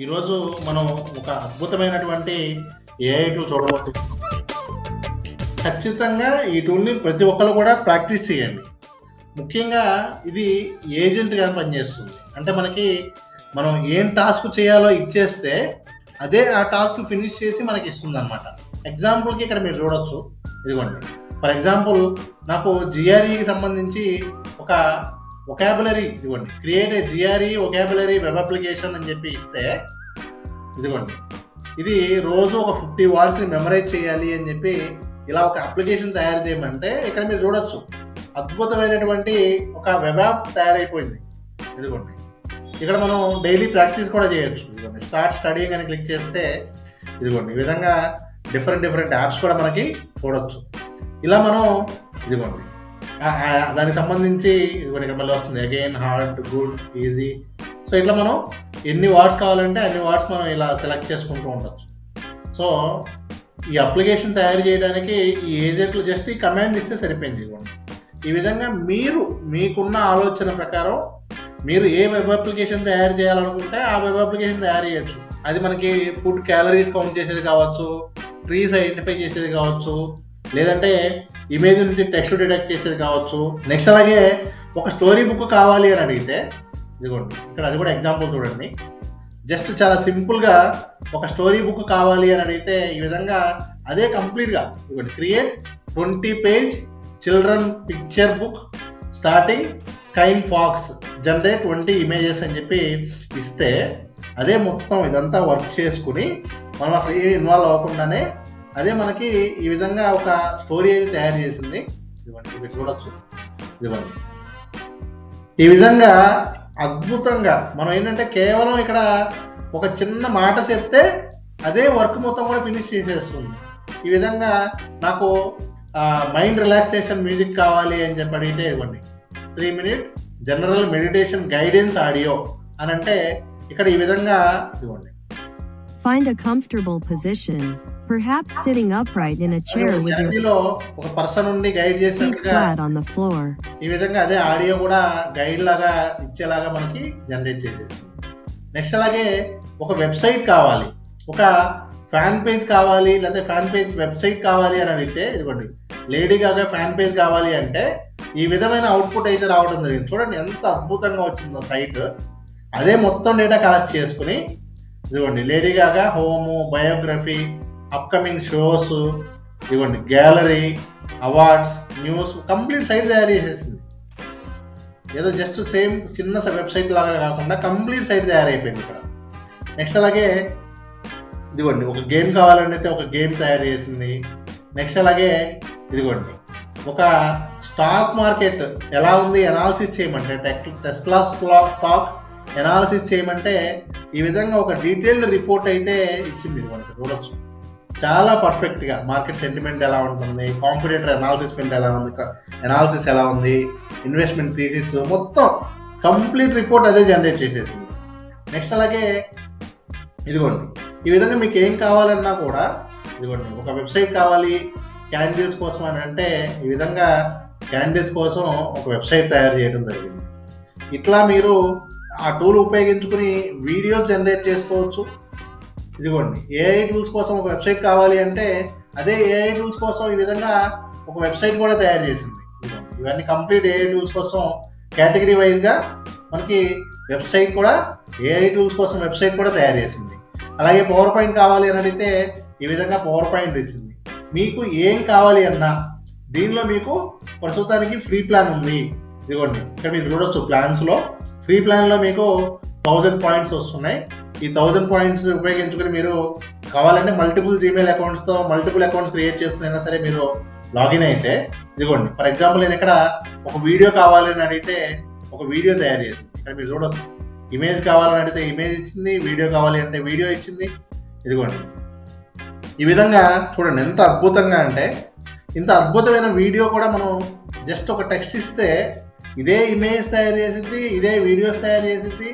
ఈరోజు మనం ఒక అద్భుతమైనటువంటి ఏఐ టూల్ చూడబోతున్నాం. ఖచ్చితంగా ఈ టూల్ని ప్రతి ఒక్కరు కూడా ప్రాక్టీస్ చేయండి. ముఖ్యంగా ఇది ఏజెంట్గా పనిచేస్తుంది. అంటే మనకి మనం ఏం టాస్క్ చేయాలో ఇచ్చేస్తే అదే ఆ టాస్క్ ఫినిష్ చేసి మనకి ఇస్తుంది అనమాట ఎగ్జాంపుల్కి ఇక్కడ మీరు చూడొచ్చు. ఇదిగోండి. ఫర్ ఎగ్జాంపుల్ నాకు జిఆర్ఈకి సంబంధించి ఒక ఒకాబులరీ ఇదిగోండి. Create a GRE vocabulary web application అని చెప్పి ఇస్తే ఇదిగోండి. ఇది రోజు ఒక ఫిఫ్టీ వర్డ్స్ని మెమరైజ్ చేయాలి అని చెప్పి ఇలా ఒక అప్లికేషన్ తయారు చేయమంటే ఇక్కడ మీరు చూడొచ్చు. అద్భుతమైనటువంటి ఒక వెబ్ యాప్ తయారైపోయింది. ఇదిగోండి. ఇక్కడ మనం డైలీ ప్రాక్టీస్ కూడా చేయొచ్చు. ఇదిగోండి. స్టార్ట్ స్టడీయింగ్ అని క్లిక్ చేస్తే ఇదిగోండి. ఈ విధంగా డిఫరెంట్ డిఫరెంట్ యాప్స్ కూడా మనకి చూడొచ్చు. ఇలా మనం ఇదిగోండి. దానికి సంబంధించి ఇక్కడ మళ్ళీ వస్తుంది. Again hard good easy so ఇట్లా మనం ఎన్ని వార్డ్స్ కావాలంటే అన్ని వార్డ్స్ మనం ఇలా సెలెక్ట్ చేసుకుంటూ ఉండొచ్చు. సో ఈ అప్లికేషన్ తయారు చేయడానికి ఈ ఏజెంట్లు జస్ట్ ఈ కమాండ్ ఇస్తే సరిపోయింది ఇదిగోండి. ఈ విధంగా మీరు మీకున్న ఆలోచన ప్రకారం మీరు ఏ వెబ్ అప్లికేషన్ తయారు చేయాలనుకుంటే ఆ వెబ్ అప్లికేషన్ తయారు చేయొచ్చు. అది మనకి ఫుడ్ క్యాలరీస్ కౌంట్ చేసేది కావచ్చు ట్రీస్ ఐడెంటిఫై చేసేది కావచ్చు లేదంటే ఇమేజ్ నుంచి టెక్స్ట్ డిటెక్ట్ చేసేది కావచ్చు. నెక్స్ట్ అలాగే ఒక స్టోరీ బుక్ కావాలి అని అడిగితే ఇదిగోండి ఇక్కడ అది కూడా ఎగ్జాంపుల్ చూడండి. జస్ట్ చాలా సింపుల్గా ఒక స్టోరీ బుక్ కావాలి అని అడిగితే ఈ విధంగా అదే కంప్లీట్గా ఇదిగోండి create twenty page children picture book starting kind fox generate twenty images అని చెప్పి ఇస్తే అదే మొత్తం ఇదంతా వర్క్ చేసుకుని మనం అసలు ఏమి ఇన్వాల్వ్ అవ్వకుండానే అదే మనకి ఈ విధంగా ఒక స్టోరీ అయితే తయారు చేసింది. ఇదిగోండి మీరు చూడొచ్చు. ఇదిగోండి. ఈ విధంగా అద్భుతంగా మనం ఏంటంటే కేవలం ఇక్కడ ఒక చిన్న మాట చెప్తే అదే వర్క్ మొత్తం కూడా ఫినిష్ చేసేస్తుంది. ఈ విధంగా నాకు మైండ్ రిలాక్సేషన్ మ్యూజిక్ కావాలి అని చెప్పి అడిగితే ఇవ్వండి three minute general meditation guidance audio అని అంటే ఇక్కడ ఈ విధంగా ఇవ్వండి find a comfortable position perhaps sitting upright in a chair with your థెరపీలో ఒక పర్సన్ ఉండి గైడ్ feet చేసినట్టుగా flat on the floor. ఈ విధంగా అదే ఆడియో కూడా గైడ్ లాగా ఇచ్చేలాగా మనకి జనరేట్ చేసేస్తుంది. నెక్స్ట్ అలాగే ఒక వెబ్సైట్ కావాలి. ఒక ఫ్యాన్ పేజ్ కావాలి లేకపోతే ఫ్యాన్ పేజ్ వెబ్సైట్ కావాలి అని అడిగితే ఇదిగోండి లేడీ గాగా ఫ్యాన్ పేజ్ కావాలి అంటే ఈ విధమైన అవుట్పుట్ అయితే రావడం జరిగింది. చూడండి ఎంత అద్భుతంగా వచ్చిందో సైట్ అదే మొత్తం డేటా కలెక్ట్ చేసుకుని ఇదిగోండి lady Gaga home biography upcoming shows ఇదిగోండి gallery awards news complete site తయారు చేసేసింది. ఏదో జస్ట్ సేమ్ చిన్న వెబ్సైట్ లాగా కాకుండా కంప్లీట్ సైట్ తయారైపోయింది ఇక్కడ. నెక్స్ట్ అలాగే ఇదిగోండి ఒక గేమ్ కావాలని అయితే ఒక గేమ్ తయారు చేసింది. నెక్స్ట్ అలాగే ఇదిగోండి ఒక స్టాక్ మార్కెట్ ఎలా ఉంది ఎనాలిసిస్ చేయమంటే టెక్ టెస్లా స్టాక్ ఎనాలిసిస్ చేయమంటే ఈ విధంగా ఒక డీటెయిల్డ్ రిపోర్ట్ అయితే ఇచ్చింది ఇదిగోండి చూడొచ్చు. చాలా పర్ఫెక్ట్గా మార్కెట్ సెంటిమెంట్ ఎలా ఉంటుంది కాంపిటేటర్ అనాలిసిస్మెంట్ ఎలా ఉంది అనాలిసిస్ ఎలా ఉంది ఇన్వెస్ట్మెంట్ థీసిస్ మొత్తం కంప్లీట్ రిపోర్ట్ అదే జనరేట్ చేసేసింది. నెక్స్ట్ అలాగే ఇదిగోండి ఈ విధంగా మీకు ఏం కావాలన్నా కూడా ఇదిగోండి ఒక వెబ్సైట్ కావాలి క్యాండిల్స్ కోసం అని అంటే ఈ విధంగా క్యాండిల్స్ కోసం ఒక వెబ్సైట్ తయారు చేయడం జరిగింది. ఇట్లా మీరు ఆ టూల్ ఉపయోగించుకుని వీడియోస్ జనరేట్ చేసుకోవచ్చు ఇదిగోండి ఏఐ టూల్స్ కోసం ఒక వెబ్సైట్ కావాలి అంటే అదే ఏఐ టూల్స్ కోసం ఈ విధంగా ఒక వెబ్సైట్ కూడా తయారు చేసింది. ఇవన్నీ కంప్లీట్ ఏఐ టూల్స్ కోసం కేటగిరీ వైజ్గా మనకి వెబ్సైట్ కూడా ఏఐ టూల్స్ కోసం వెబ్సైట్ కూడా తయారు చేసింది. అలాగే పవర్ పాయింట్ కావాలి అని అడిగితే ఈ విధంగా పవర్ పాయింట్ ఇచ్చింది. మీకు ఏం కావాలి అన్నా దీనిలో మీకు ప్రస్తుతానికి ఫ్రీ ప్లాన్ ఉంది. ఇదిగోండి ఇక్కడ మీరు చూడొచ్చు ప్లాన్స్లో ఫ్రీ ప్లాన్లో మీకు థౌజండ్ పాయింట్స్ వస్తున్నాయి. ఈ థౌజండ్ పాయింట్స్ ఉపయోగించుకుని మీరు కావాలంటే మల్టిపుల్ జీమెయిల్ అకౌంట్స్తో మల్టిపుల్ అకౌంట్స్ క్రియేట్ చేసుకునైనా సరే మీరు లాగిన్ అయితే ఇదిగోండి. ఫర్ ఎగ్జాంపుల్ నేను ఇక్కడ ఒక వీడియో కావాలని అడిగితే ఒక వీడియో తయారు చేసింది. ఇక్కడ మీరు చూడొచ్చు. ఇమేజ్ కావాలని అడిగితే ఇమేజ్ ఇచ్చింది వీడియో కావాలి అంటే వీడియో ఇచ్చింది. ఇదిగోండి. ఈ విధంగా చూడండి ఎంత అద్భుతంగా అంటే ఇంత అద్భుతమైన వీడియో కూడా మనం జస్ట్ ఒక టెక్స్ట్ ఇస్తే ఇదే ఇమేజ్ తయారు చేసిద్ది ఇదే వీడియోస్ తయారు చేసిద్ది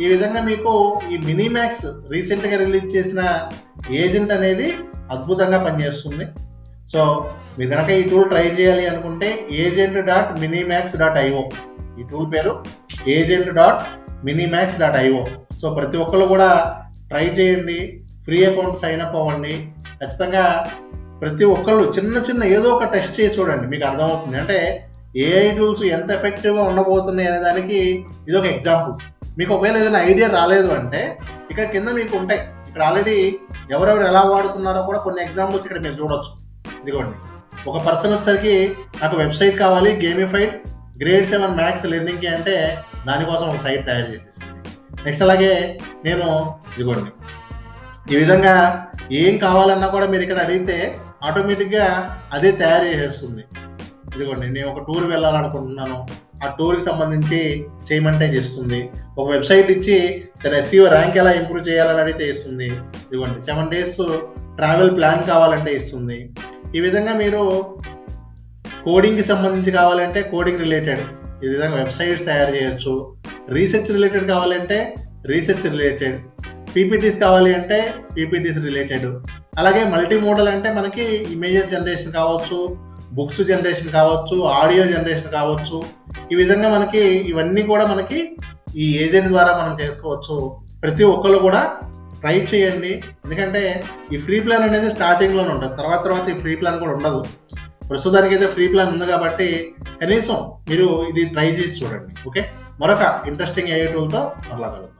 ఈ విధంగా మీకు ఈ మినీమాక్స్ రీసెంట్గా రిలీజ్ చేసిన ఏజెంట్ అనేది అద్భుతంగా పనిచేస్తుంది. సో మీరు కనుక ఈ టూల్ ట్రై చేయాలి అనుకుంటే agent dot minimax dot IO. ఈ టూల్ పేరు agent dot minimax dot IO. So ప్రతి ఒక్కరు కూడా ట్రై చేయండి. ఫ్రీ అకౌంట్ సైన్ అప్ అవ్వండి. ఖచ్చితంగా ప్రతి ఒక్కళ్ళు చిన్న చిన్న ఏదో ఒక టెస్ట్ చేసి చూడండి. మీకు అర్థమవుతుంది. అంటే ఏఐ టూల్స్ ఎంత ఎఫెక్టివ్గా ఉండబోతున్నాయి అనే దానికి ఇది ఒక ఎగ్జాంపుల్. మీకు ఒకవేళ ఏదైనా ఐడియా రాలేదు అంటే ఇక్కడ కింద మీకు ఉంటాయి. ఇక్కడ ఆల్రెడీ ఎవరెవరు ఎలా వాడుతున్నారో కూడా కొన్ని ఎగ్జాంపుల్స్ ఇక్కడ మీరు చూడొచ్చు. ఇదిగోండి. ఒక పర్సన్ వచ్చేసరికి నాకు వెబ్సైట్ కావాలి గేమిఫైడ్ గ్రేడ్ సెవెన్ మ్యాథ్స్ లెర్నింగ్కి అంటే దానికోసం ఒక సైట్ తయారు చేసేసింది. నెక్స్ట్ అలాగే నేను ఇదిగోండి. ఈ విధంగా ఏం కావాలన్నా కూడా మీరు ఇక్కడ అడిగితే ఆటోమేటిక్గా అదే తయారు చేసేస్తుంది. ఇదిగోండి నేను ఒక టూర్ వెళ్ళాలనుకుంటున్నాను. ఆ టూర్కి సంబంధించి చేయమంటే చేస్తుంది. ఒక వెబ్సైట్ ఇచ్చి తన ఎస్సీఓ ర్యాంక్ ఎలా ఇంప్రూవ్ చేయాలని అడిగితే ఇస్తుంది ఇవ్వండి. సెవెన్ డేస్ ట్రావెల్ ప్లాన్ కావాలంటే ఇస్తుంది ఈ విధంగా మీరు కోడింగ్కి సంబంధించి కావాలంటే కోడింగ్ రిలేటెడ్ ఈ విధంగా వెబ్సైట్స్ తయారు చేయొచ్చు. రీసెర్చ్ రిలేటెడ్ కావాలంటే రీసెర్చ్ రిలేటెడ్ పీపీటీస్ కావాలి అంటే పీపీటీస్ రిలేటెడ్ అలాగే మల్టీ మోడల్ అంటే మనకి ఇమేజెస్ జనరేషన్ కావచ్చు. బుక్స్ జనరేషన్ కావచ్చు ఆడియో జనరేషన్ కావచ్చు ఈ విధంగా మనకి ఇవన్నీ కూడా మనకి ఈ ఏజెంట్ ద్వారా మనం చేసుకోవచ్చు. ప్రతి ఒక్కరు కూడా ట్రై చేయండి. ఎందుకంటే ఈ ఫ్రీ ప్లాన్ అనేది స్టార్టింగ్లోనే ఉంటుంది. తర్వాత తర్వాత ఈ ఫ్రీ ప్లాన్ కూడా ఉండదు. ప్రస్తుతానికి అయితే ఫ్రీ ప్లాన్ ఉంది కాబట్టి కనీసం మీరు ఇది ట్రై చేసి చూడండి. ఓకే? మరొక ఇంట్రెస్టింగ్ ఏ టూల్తో మరలా కలుద్దాం.